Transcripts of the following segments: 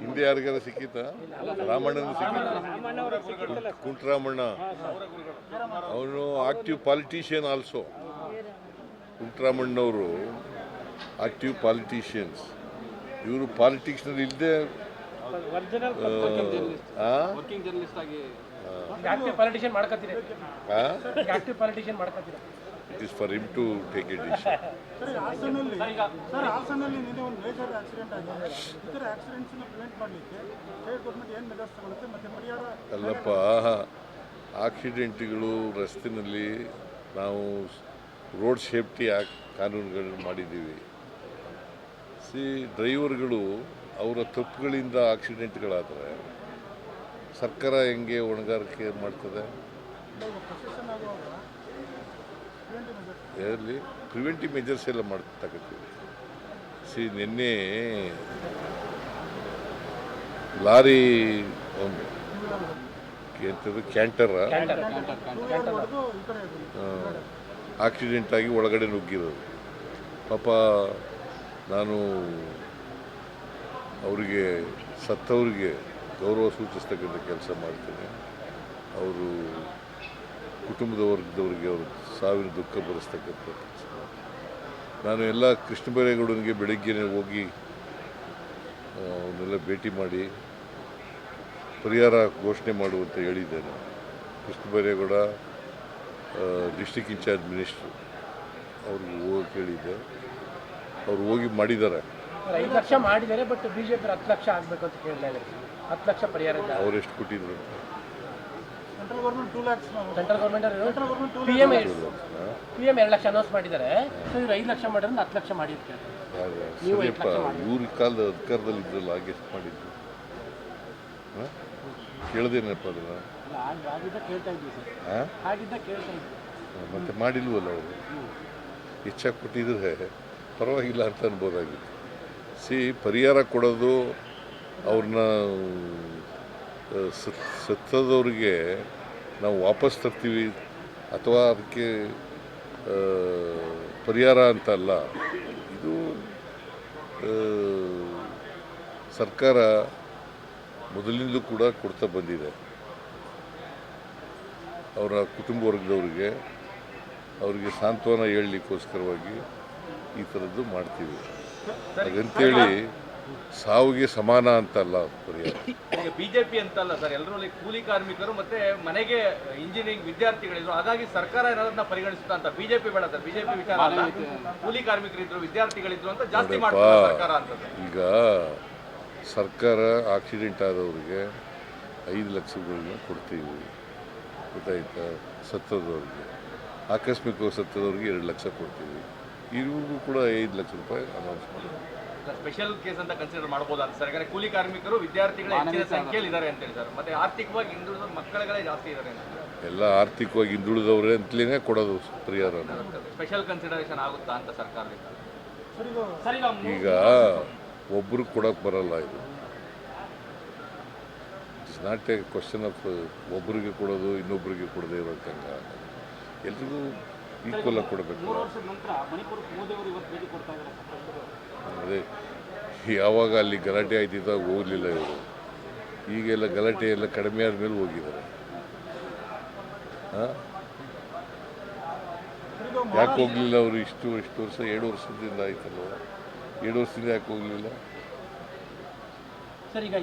ಹಿಂದೆ ಯಾರಿಗಾರ ಸಿಕ್ಕಿತಾ ರಾಮಣ್ಣನ ಸಿಕ್ಕಿತ ಕುಂಟರಾಮಣ್ಣ. ಅವನು ಆಕ್ಟಿವ್ ಪಾಲಿಟಿಷಿಯನ್ ಆಲ್ಸೋ ಕುಂಟರಾಮಣ್ಣವರು ಆಕ್ಟಿವ್ ಪಾಲಿಟಿಷಿಯನ್ಸ್ ಇವರು ಪಾಲಿಟಿಕ್ಸ್ನಲ್ಲಿ ಇಲ್ಲದೆ ವರ್ಕಿಂಗ್ ಜರ್ನಲಿಸ್ಟ್ ಆಗಿ ಈಗ active politician ಮಾಡ್ಕೊತೀರಿ it is for him to take it decision ಅಲ್ಲಪ್ಪ ಆಕ್ಸಿಡೆಂಟ್ಗಳು ರಸ್ತೆಯಲ್ಲಿ ನಾವು ರೋಡ್ ಸೇಫ್ಟಿ ಆ ಕಾನೂನುಗಳನ್ನು ಮಾಡಿದ್ದೀವಿ. ಸಿ ಡ್ರೈವರ್ಗಳು ಅವರ ತಪ್ಪುಗಳಿಂದ ಆಕ್ಸಿಡೆಂಟ್ಗಳಾದರೆ ಸರ್ಕಾರ ಹೆಂಗೆ ಹೊಣೆಗಾರಿಕೆ ಮಾಡ್ತದೆ? ಪ್ರಿವೆಂಟಿವ್ ಮೆಜರ್ಸ್ ಇದರಲ್ಲಿ ಪ್ರಿವೆಂಟಿವ್ ಮೆಜರ್ಸ್ ಎಲ್ಲ ಮಾಡ್ತಕ್ಕಂಥದ್ದು. ಸಿ ನಿನ್ನೆ ಲಾರಿ ಒಂದು ಎಂಥದ್ದು ಕ್ಯಾಂಟರ. ಆಕ್ಸಿಡೆಂಟ್ ಆಗಿ ಒಳಗಡೆ ನುಗ್ಗಿರೋದು. ಪಾಪ ನಾನು ಅವರಿಗೆ ಸತ್ತವರಿಗೆ ಗೌರವ ಸೂಚಿಸ್ತಕ್ಕಂಥ ಕೆಲಸ ಮಾಡ್ತೇನೆ. ಅವರು ಕುಟುಂಬದ ವರ್ಗದವರಿಗೆ ಅವರು ಸಾವಿನ ದುಃಖ ಬರೆಸ್ತಕ್ಕಂಥ ನಾನು ಎಲ್ಲ ಕೃಷ್ಣ ಬೈರೇಗೌಡನಿಗೆ ಬೆಳಗ್ಗೆನೇ ಹೋಗಿ ಅವನ್ನೆಲ್ಲ ಭೇಟಿ ಮಾಡಿ ಪರಿಹಾರ ಘೋಷಣೆ ಮಾಡುವಂತ ಹೇಳಿದ್ದೇನೆ. Krishna Byre Gowda district incharge minister ಅವ್ರಿಗೆ ಹೋಗಿ ಕೇಳಿದ್ದೆ ಅವ್ರು ಹೋಗಿ ಮಾಡಿದ್ದಾರೆ. ಐದು ಲಕ್ಷ ಮಾಡಿದ್ದಾರೆ ಬಟ್ ಬಿಜೆಪಿ ಹತ್ತು ಲಕ್ಷ ಆಗಬೇಕು ಅಂತ ಕೇಳಿದ್ದಾರೆ ಹತ್ತು ಲಕ್ಷ ಪರಿಹಾರ ಅವ್ರು ಎಷ್ಟು ಕೊಟ್ಟಿದ್ರು central government P M P M ಎರಡು ಲಕ್ಷ ಅನೌನ್ಸ್ ಮಾಡಿದ್ದಾರೆ. ಸೊ ಇವ್ರು ಐದು ಲಕ್ಷ ಮಾಡಿದ್ರೆ ಹತ್ತು ಲಕ್ಷ ಮಾಡಿರ್ತಾರೆ. ಇವ್ರ ಕಾಲದ ಅಧಿಕಾರದಲ್ಲಿ ಇದ್ರಲ್ಲ ಹಾಗೆ ಎಷ್ಟು ಮಾಡಿದ್ರು? ಹಾಂ? ಕೇಳ್ದೇನಪ್ಪ ಅದನ್ನ ಆಗಿದ್ದ ಕೇಳ್ತಾ ಇದ್ವಿ ಸರ್. ಹಾಂ? ಆಗಿದ್ದ ಕೇಳ್ತಾ ಇದ್ವಿ. ಮತ್ತೆ ಮಾಡಿಲ್ವಲ್ಲ ಅವರು? ಹೆಚ್ಚಾಗಿ ಕೊಟ್ಟಿದ್ರೆ ಪರವಾಗಿಲ್ಲ ಅಂತ ಅನ್ಬೋದಾಗಿತ್ತು. ಸಿ ಪರಿಹಾರ ಕೊಡೋದು ಅವ್ರನ್ನ ಸತ್, ಸತ್ತದವ್ರಿಗೆ ನಾವು ವಾಪಸ್ ತರ್ತೀವಿ ಅಥವಾ ಅದಕ್ಕೆ ಪರಿಹಾರ ಅಂತ ಅಲ್ಲ. ಇದು ಸರ್ಕಾರ ಮೊದಲಿಂದಲೂ ಕೂಡ ಕೊಡ್ತಾ ಬಂದಿದೆ. ಅವರ ಕುಟುಂಬ ವರ್ಗದವರಿಗೆ, ಅವರಿಗೆ ಸಾಂತ್ವನ ಹೇಳಲಿಕ್ಕೋಸ್ಕರವಾಗಿ ಈ ಥರದ್ದು ಮಾಡ್ತೀವಿ. ಹಾಗಂತೇಳಿ, ಸಾವಿಗೆ ಸಮಾನ ಅಂತಲ್ಲ ಪರಿಹಾರ. ಈಗ ಬಿಜೆಪಿ ಅಂತಲ್ಲ ಸರ್ ಎಲ್ಲರೂ ಲೈಕ್ ಕೂಲಿ ಕಾರ್ಮಿಕರು ಮತ್ತೆ ಮನೆಗೆ ಇಂಜಿನಿಯರಿಂಗ್ ವಿದ್ಯಾರ್ಥಿಗಳಿದ್ರು. ಹಾಗಾಗಿ ಸರ್ಕಾರ ಏನಾದ್ರನ್ನ ಪರಿಗಣಿಸುತ್ತಾ ಅಂತ. ಬಿಜೆಪಿ ಬೇಡ ಸರ್ ಬಿಜೆಪಿ ವಿಚಾರ ಅಲ್ಲ. ಕೂಲಿ ಕಾರ್ಮಿಕರಿದ್ರು ವಿದ್ಯಾರ್ಥಿಗಳಿದ್ರು ಅಂತ ಜಾಸ್ತಿ ಮಾಡ್ತಾರೆ ಸರ್ಕಾರ ಅಂತ. ಈಗ ಸರ್ಕಾರ ಆಕ್ಸಿಡೆಂಟ್ ಆದವರಿಗೆ ಐದು ಲಕ್ಷಗಳನ್ನ ಕೊಡ್ತೀವಿ. ಗೊತ್ತಾಯ್ತಾ? ಸತ್ತದವ್ರಿಗೆ. ಆಕಸ್ಮಿಕವಾಗಿ ಸತ್ತದವ್ರಿಗೆ ಎರಡು ಲಕ್ಷ ಕೊಡ್ತೀವಿ. ಇವ್ರಿಗೂ ಕೂಡ ಐದು ಲಕ್ಷ ರೂಪಾಯಿ ಅನೌನ್ಸ್ ಮಾಡಿದ್ವಿ ಸ್ಪೆಷಲ್ ಕೇಸ್ ಅಂತ ಕನ್ಸಿಡರ್ ಮಾಡಬಹುದು ಅಂತ ಸರ್ ಯಾಕಂದ್ರೆ ಕೂಲಿ ಕಾರ್ಮಿಕರು ವಿದ್ಯಾರ್ಥಿಗಳ ಹೆಚ್ಚಿನ ಸಂಖ್ಯೆಯಲ್ಲಿ ಇದ್ದಾರೆ ಅಂತ ಹೇಳಿ ಸರ್ ಮತ್ತೆ ಆರ್ಥಿಕವಾಗಿ ಹಿಂದುಳಿದ ಮಕ್ಕಳುಗಳೇ ಜಾಸ್ತಿ ಇದ್ದಾರೆ ಅಂತ ಎಲ್ಲ ಆರ್ಥಿಕವಾಗಿ ಹಿಂದುಳಿದವ್ರೆ ಅಂತಲೇ ಕೊಡೋದು ಪರಿಹಾರ. ಸ್ಪೆಷಲ್ ಕನ್ಸಿಡರೇಷನ್ ಆಗುತ್ತಾ ಅಂತ ಸರ್ಕಾರದಿಂದ? ಈಗ ಈಗ ಒಬ್ರು ಕೊಡೋಕೆ ಬರಲ್ಲ ಇದು. It's not a question of ಒಬ್ಬರಿಗೆ ಕೊಡೋದು ಇನ್ನೊಬ್ಬರಿಗೆ ಕೊಡದೇ ಇರೋಕ್ಕಂಗ ಎಲ್ರಿಗೂ ಈಕ್ವಲ್ ಆಗಿ ಕೊಡಬೇಕು. ನಂತರ ಮಣಿಪುರಕ್ಕೆ ಮೋದಿ ಅವರು ಇವತ್ತು ಭೇಟಿ ಕೊಡ್ತಾ ಇದ್ದಾರೆ ಅದೇ ಯಾವಾಗ ಅಲ್ಲಿ ಗಲಾಟೆ ಆಯ್ತಿದ್ದಾಗ ಹೋಗಲಿಲ್ಲ ಇವರು. ಈಗೆಲ್ಲ ಗಲಾಟೆ ಎಲ್ಲ ಕಡಿಮೆ ಆದಮೇಲೆ ಹೋಗಿದ್ದಾರೆ. ಹಾಂ? ಯಾಕೆ ಹೋಗಲಿಲ್ಲ ಅವರು ಇಷ್ಟು ಇಷ್ಟು ವರ್ಷ? ಎರಡು ವರ್ಷದಿಂದ ಆಯ್ತಲ್ವ? ಎರಡು ವರ್ಷದಿಂದ ಯಾಕೆ ಹೋಗಲಿಲ್ಲ? ಸರ್ ಈಗ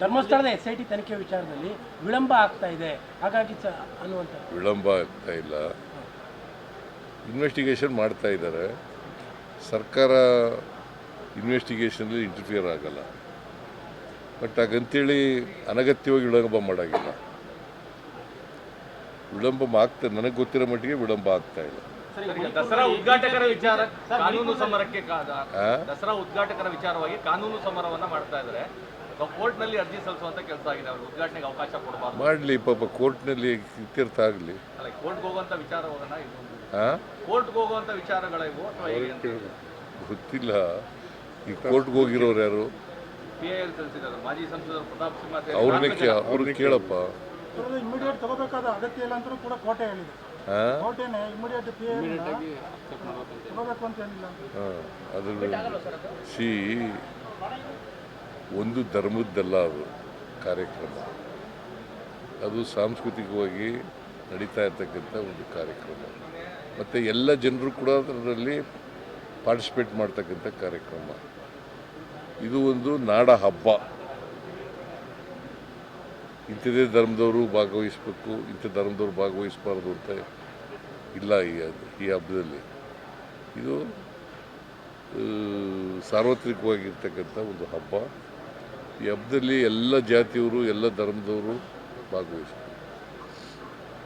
ಧರ್ಮಸ್ಥಳದ ಎಸ್ ಐ ಟಿ ತನಿಖೆ ವಿಚಾರದಲ್ಲಿ ವಿಳಂಬ ಆಗ್ತಾ ಇದೆ. ಹಾಗಾಗಿ ಅನ್ನುವಂಥ ವಿಳಂಬ ಆಗ್ತಾ ಇಲ್ಲ. ಇನ್ವೆಸ್ಟಿಗೇಷನ್ ಮಾಡ್ತಾ ಇದ್ದಾರೆ. ಸರ್ಕಾರ ಇನ್ವೆಸ್ಟಿಗೇಷನಲ್ಲಿ ಇಂಟರ್ಫಿಯರ್ ಆಗಲ್ಲ. ಬಟ್ ಹಾಗಂತೇಳಿ ಅನಗತ್ಯವಾಗಿ ವಿಳಂಬ ಮಾಡಾಗಿಲ್ಲ. ವಿಳಂಬ ಆಗ್ತಾ ನನಗೆ ಗೊತ್ತಿರೋ ಮಟ್ಟಿಗೆ ವಿಳಂಬ ಆಗ್ತಾ ಇಲ್ಲ. ದಸರಾ ಉದ್ಘಾಟಕರ ವಿಚಾರ ಕಾನೂನು ಸಮರಕ್ಕೆ ದಸರಾ ಉದ್ಘಾಟಕರ ವಿಚಾರವಾಗಿ ಕಾನೂನು ಸಮರವನ್ನ ಮಾಡ್ತಾ ಇದ್ದಾರೆ. ಕೋರ್ಟ್ನಲ್ಲಿ ಅರ್ಜಿ ಸಲ್ಲಿಸುವಂತ ಕೆಲಸ ಆಗಿದೆ. ಅವರು ಉದ್ಘಾಟನೆಗೆ ಅವಕಾಶ ಕೊಡಬಾರ್ದು. ಮಾಡಲಿ ಪಾಪ ಕೋರ್ಟ್ನಲ್ಲಿ ಇತ್ಯರ್ಥ ಆಗಲಿ. ಅಲ್ಲ ಕೋರ್ಟ್ಗೆ ಹೋಗುವಂತ ವಿಚಾರ ಹೋಗೋಣ ಇದು ಹಾಂ ಕೋರ್ಟ್ಗೆ ಹೋಗುವಂತ ವಿಚಾರಗಳ ಇವು ಅಥವಾ ಹೇಗೆ ಗೊತ್ತಿಲ್ಲ. ಈ ಕೋರ್ಟ್ಗೆ ಹೋಗಿರೋರು ಯಾರು? ಅವ್ರನ್ನೇ ಕೇ. ಅವ್ರನ್ನ ಕೇಳಪ್ಪ. ಇಮಿಡಿಯೇಟ್ ತಗೋಬೇಕಾದ ಅಗತ್ಯ ಇಲ್ಲ ಅಂತಲೂ ಕೂಡ ಕೋಟೆ ಹೇಳಿದೆ. ಹಾಂ? ಕೋಟೆನೆ ಇಮಿಡಿಯೇಟ್ ಪಿ ತಗೋಬೇಕು ಅಂತ ಏನಿಲ್ಲ. ಹಾಂ ಅದು ಸಿ ಒಂದು ಧರ್ಮದ್ದಲ್ಲ ಅದು ಕಾರ್ಯಕ್ರಮ. ಅದು ಸಾಂಸ್ಕೃತಿಕವಾಗಿ ನಡೀತಾ ಇರ್ತಕ್ಕಂಥ ಒಂದು ಕಾರ್ಯಕ್ರಮ. ಮತ್ತು ಎಲ್ಲ ಜನರು ಕೂಡ ಅದರಲ್ಲಿ ಪಾರ್ಟಿಸಿಪೇಟ್ ಮಾಡ್ತಕ್ಕಂಥ ಕಾರ್ಯಕ್ರಮ. ಇದು ಒಂದು ನಾಡ ಹಬ್ಬ. ಇಂಥದೇ ಧರ್ಮದವರು ಭಾಗವಹಿಸಬೇಕು, ಇಂಥ ಧರ್ಮದವರು ಭಾಗವಹಿಸಬಾರ್ದು ಅಂತ ಇಲ್ಲ ಈ ಹಬ್ಬದಲ್ಲಿ. ಇದು ಸಾರ್ವತ್ರಿಕವಾಗಿರ್ತಕ್ಕಂಥ ಒಂದು ಹಬ್ಬ. ಈ ಹಬ್ಬದಲ್ಲಿ ಎಲ್ಲ ಜಾತಿಯವರು, ಎಲ್ಲ ಧರ್ಮದವರು ಭಾಗವಹಿಸ್ತಾರೆ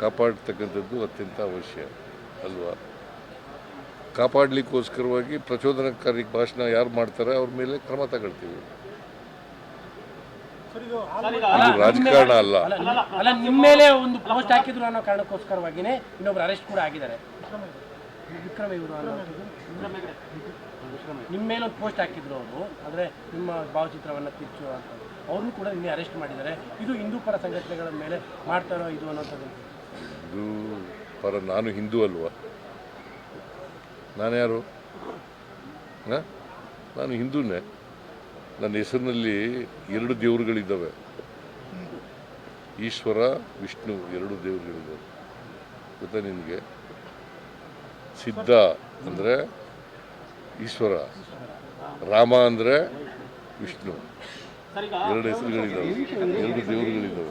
ಕಾಪಾಡ್ತಕ್ಕಂಥದ್ದು ಅತ್ಯಂತ ಅವಶ್ಯ ಅಲ್ವಾ? ಕಾಪಾಡಲಿಕ್ಕೋಸ್ಕರವಾಗಿ ಪ್ರಚೋದನಕಾರಿ ಭಾಷಣ ಯಾರು ಮಾಡ್ತಾರೆ ಅವ್ರ ಮೇಲೆ ಕ್ರಮ ತಗೊಳ್ತೀವಿ. ಇದು ರಾಜಕಾರಣ ಅಲ್ಲ. ಅಲ್ಲ ನಿಮ್ಮ- ಮೇಲೆ ಒಂದು ಪೋಸ್ಟ್ ಹಾಕಿದ್ರು ಅನ್ನೋ ಕಾರಣಕ್ಕೋಸ್ಕರವಾಗಿನೇ ಇನ್ನೊಬ್ರು ಅರೆಸ್ಟ್ ಕೂಡ ಆಗಿದ್ದಾರೆ. ವಿಕ್ರಮ ಇವರು ನಿಮ್ಮ ಮೇಲೆ ಒಂದು ಪೋಸ್ಟ್ ಹಾಕಿದ್ರು ಅವರು ಅಂದರೆ ನಿಮ್ಮ ಭಾವಚಿತ್ರವನ್ನು ತಿರ್ಚು ಅಂತ. ಅವ್ರನ್ನೂ ಕೂಡ ನಿನ್ನೆ ಅರೆಸ್ಟ್ ಮಾಡಿದ್ದಾರೆ. ಇದು ಹಿಂದೂ ಪರ ಸಂಘಟನೆಗಳ ಮೇಲೆ ಮಾಡ್ತಾರೋ ಇದು ಅನ್ನೋಂಥದ್ದು. ಇದು ಪರ ನಾನು ಹಿಂದೂ ಅಲ್ವಾ? ನಾನು ಯಾರು? ನಾನು ಹಿಂದೂನೇ. ನನ್ನ ಹೆಸರಿನಲ್ಲಿ ಎರಡು ದೇವರುಗಳಿದ್ದಾವೆ. ಈಶ್ವರ, ವಿಷ್ಣು ಎರಡು ದೇವರುಗಳಿದ್ದಾವೆ. ಗೊತ್ತಾ ನಿನಗೆ? ಸಿದ್ಧ ಅಂದರೆ ಈಶ್ವರ, ರಾಮ ಅಂದರೆ ವಿಷ್ಣು. ಎರಡು ಹೆಸರುಗಳಿದ್ದಾವೆ. ಎರಡು ದೇವರುಗಳಿದ್ದಾವೆ.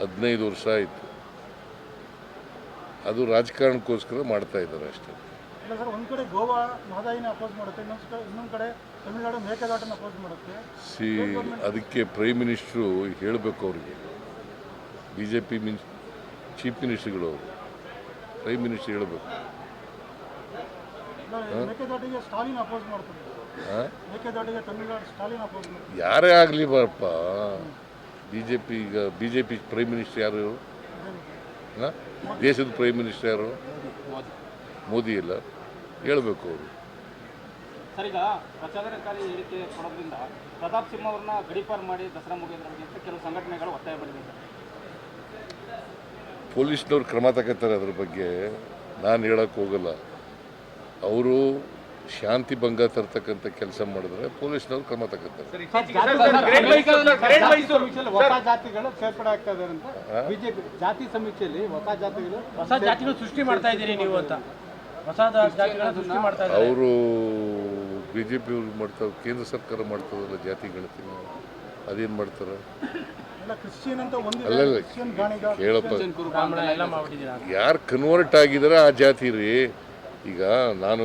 ಹದಿನೈದು ವರ್ಷ ಆಯಿತು. ಅದು ರಾಜಕಾರಣಕ್ಕೋಸ್ಕರ ಮಾಡ್ತಾ ಇದ್ದಾರೆ ಅಷ್ಟೇ. ಇಲ್ಲ ಸರ್ ಒಂದ್ ಕಡೆ ಗೋವಾ ಮಹದಾಯಿನ ಅಪೋಸ್ ಮಾಡುತ್ತೆ ಇನ್ನೊಂದ್ ಕಡೆ ಇನ್ನೊಂದ್ ಕಡೆ ತಮಿಳುನಾಡು ಮೇಕೆದಾಟನ್ನ ಅಪೋಸ್ ಮಾಡುತ್ತೆ. ಸಿ ಅದಕ್ಕೆ ಪ್ರೈಮ್ ಮಿನಿಸ್ಟ್ರು ಹೇಳಬೇಕು ಅವರಿಗೆ. ಬಿ ಜೆ ಪಿ ಮಿನ್ ಚೀಫ್ ಮಿನಿಸ್ಟ್ರುಗಳು ಅವರು. ಪ್ರೈಮ್ ಮಿನಿಸ್ಟರ್ ಹೇಳಬೇಕು. ಯಾರೇ ಆಗಲಿ ಬಾರಪ್ಪ ಬಿ ಜೆ ಪಿ ಈಗ B J P prime minister ಯಾರು ಇವರು? ದೇಶದ ಪ್ರೈಮ್ ಮಿನಿಸ್ಟರ್ ಯಾರು? ಮೋದಿ ಇಲ್ಲ. ಹೇಳಬೇಕು ಅವರು. ಸರ್ ಈಗ ಪ್ರಚೋದನಕಾರಿ ಹೇಳಿಕೆ ಕೊಡೋದ್ರಿಂದ ಪ್ರತಾಪ್ ಸಿಂಹ ಅವ್ರನ್ನ ಗಡಿಪಾರ್ ಮಾಡಿ ದಸರಾ ಮುಗಿಯೋದ್ರಲ್ಲಿ ಅಂತ ಕೆಲವು ಸಂಘಟನೆಗಳು ಒತ್ತಾಯ ಮಾಡಿದೆ ಸರ್. ಪೊಲೀಸ್ನವ್ರು ಕ್ರಮ ತಗೋತಾರೆ ಅದ್ರ ಬಗ್ಗೆ. ನಾನು ಹೇಳಕ್ಕೆ ಹೋಗಲ್ಲ. ಅವರು ಶಾಂತಿ ಭಂಗ ತರ್ತಕ್ಕಂಥ ಕೆಲಸ ಮಾಡಿದ್ರೆ ಪೊಲೀಸ್ನವ್ರು ಕ್ರಮ ತಗೋತಾರೆ. ಜಾತಿ ಸಮೀಕ್ಷೆಯಲ್ಲಿ ಹೊಸ ಜಾತಿಗಳು ಹೊಸ ಜಾತಿಗಳು ಸೃಷ್ಟಿ ಮಾಡ್ತಾ ಇದ್ದೀರಿ ನೀವು ಅಂತ. ಹೊಸ ಜಾತಿಗಳ ಸೃಷ್ಟಿ ಮಾಡ್ತಾ ಇದ್ದಾರೆ. ಅವರು ಬಿ ಜೆ ಪಿ ಅವ್ರು ಮಾಡ್ತಾರೆ ಕೇಂದ್ರ ಸರ್ಕಾರ ಮಾಡ್ತದಲ್ಲ ಜಾತಿ ಗಣತಿ ಅದೇನು ಮಾಡ್ತಾರೆ? ಹೇಳಪ್ಪ ಕ್ರಿಶ್ಚಿಯನ್ ಅಂತ ಒಂದಿದೆ. ಅಲ್ಲಲ್ಲ ಕ್ರಿಶ್ಚಿಯನ್ ಗಾಣಿಗ ಕೇಳಪ್ಪ. ಬ್ರಾಹ್ಮಣ ಎಲ್ಲ ಮಾಡ್ಬಿಟ್ಟಿದ್ದೀರಾ? ಯಾರು ಕನ್ವರ್ಟ್ ಆಗಿದಾರೆ ಆ ಜಾತಿ ರೀ. ಈಗ ನಾನು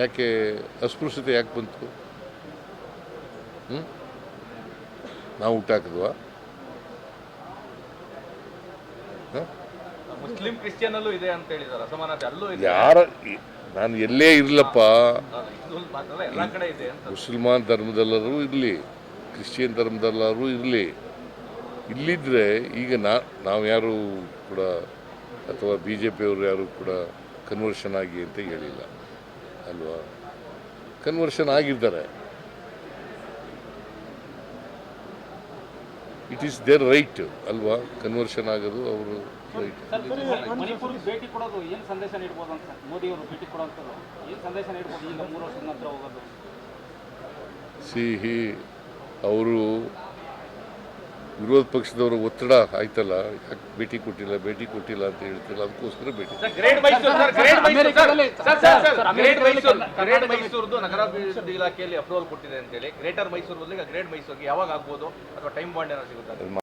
ಯಾಕೆ ಅಸ್ಪೃಶ್ಯತೆ ಯಾಕೆ ಬಂತು? ನಾವು ಹುಟ್ಟಾಕಿದ್ವಾ ಮುಸ್ಲಿಂ ಕ್ರಿಶ್ಚಿಯನ್ ಅಲ್ಲೂ ಇದೆ ಅಂತ ಹೇಳಿದಾರೆ ಅಸಮಾನತೆ ಅಲ್ಲೂ ಇದೆ. ಯಾರ ನಾನು ಎಲ್ಲೇ ಇರಲಪ್ಪ. ಎಲ್ಲಾ ಕಡೆ ಇದೆ ಅಂತ. ಮುಸಲ್ಮಾನ್ ಧರ್ಮದಲ್ಲರೂ ಇರಲಿ ಕ್ರಿಶ್ಚಿಯನ್ ಧರ್ಮದಲ್ಲರೂ ಇರಲಿ. ಇಲ್ಲಿದ್ದರೆ ಈಗ ನಾ ನಾವು ಯಾರು ಕೂಡ ಅಥವಾ ಬಿ ಜೆ ಪಿಯವರು ಯಾರು ಕೂಡ ಕನ್ವರ್ಷನ್ ಆಗಿ ಅಂತ ಹೇಳಿಲ್ಲ. ಅಲ್ವಾ? ಕನ್ವರ್ಷನ್ ಆಗಿದ್ದಾರೆ. ಇಟ್ ಈಸ್ ದೇರ್ ರೈಟ್ ಅಲ್ವಾ? ಕನ್ವರ್ಷನ್ ಆಗೋದು ಅವರು ರೈಟ್ ಸಿಹಿ ಅವರು ವಿರೋಧ ಪಕ್ಷದವರು ಒತ್ತಡ ಆಯ್ತಲ್ಲ? ಯಾಕೆ ಭೇಟಿ ಕೊಟ್ಟಿಲ್ಲ ಭೇಟಿ ಕೊಟ್ಟಿಲ್ಲ ಅಂತ ಹೇಳ್ತಿಲ್ಲ? ಅದಕ್ಕೋಸ್ಕರ ಭೇಟಿ sir great Mysuru sir great Mysuru sir sir sir sir great Mysuru Karnataka great ಮೈಸೂರ್ದು ನಗರಾಭಿವೃದ್ಧಿ ಇಲಾಖೆಯಲ್ಲಿ ಅಪ್ರೂವಲ್ ಕೊಟ್ಟಿದೆ ಅಂತ ಹೇಳಿ ಗ್ರೇಟರ್ ಮೈಸೂರು ಬದಲಿಗೆ ಗ್ರೇಟ್ ಮೈಸೂರಿಗೆ ಯಾವಾಗ ಆಗ್ಬೋದು ಅಥವಾ ಟೈಮ್ ಬಾಂಡ್ ಏನಾದ್ರು ಸಿಗುತ್ತೆ?